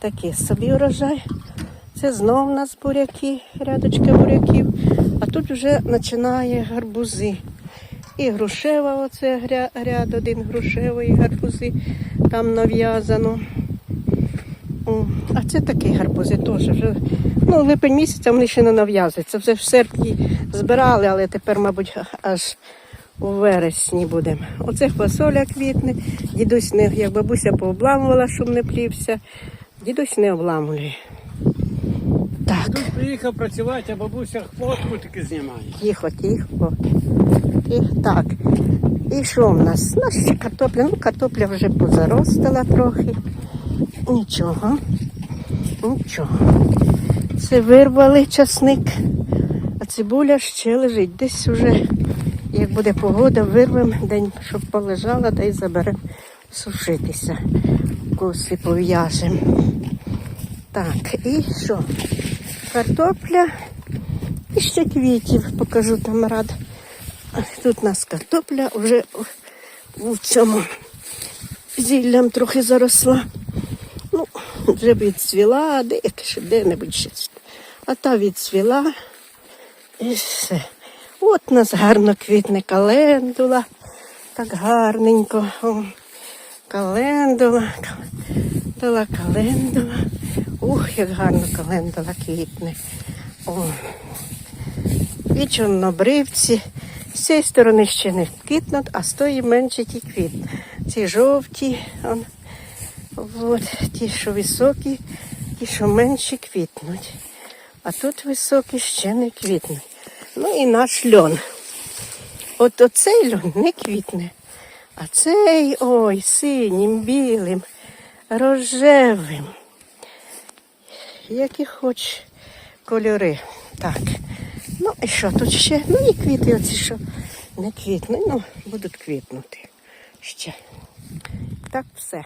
Такий собі урожай. Це знов у нас буряки, рядочки буряків. А тут вже починає гарбузи. І грушева, оце ряд один грушевої гарбузи, там нав'язано. А це такі гарбузи теж. Вже, ну, липень місяця вони ще не нав'язуються. Вже в серпні збирали, але тепер, мабуть, аж у вересні будемо. Оце фасоля квітне. Дідусь як бабуся пообламувала, щоб не плівся. Дідусь не обламує. Так, Тут приїхав працювати, а бабуся фотку тільки знімає. тихо, тихо. І так. І що в нас? У нас картопля. Ну, картопля вже позаростала трохи. Нічого. Нічого. Це вирвали часник, а цибуля ще лежить. Десь вже, як буде погода, вирвемо день, щоб полежала, та й заберемо сушитися. Коси пов'яжемо. Так, і що? Картопля і ще квітів покажу там рад. Тут у нас картопля вже в- цьому зіллям трохи заросла. Ну, вже відцвіла, де ще де-небудь ще. А та відцвіла. І все. От у нас гарно квітне календула. Так гарненько. Календула. Календула, календула. Ух, як гарно календула квітне. О. І чорнобривці. З цієї сторони ще не квітнуть, а з тої менше ті квітнуть. Ці жовті, он, от, ті, що високі, ті, що менші квітнуть. А тут високі ще не квітнуть. Ну і наш льон. От оцей льон не квітне. А цей ой, синім, білим, рожевим. Які хоч кольори. Так. Ну і що тут ще? Ну і квіти оці, що не квітнуть, ну будуть квітнути ще. Так все.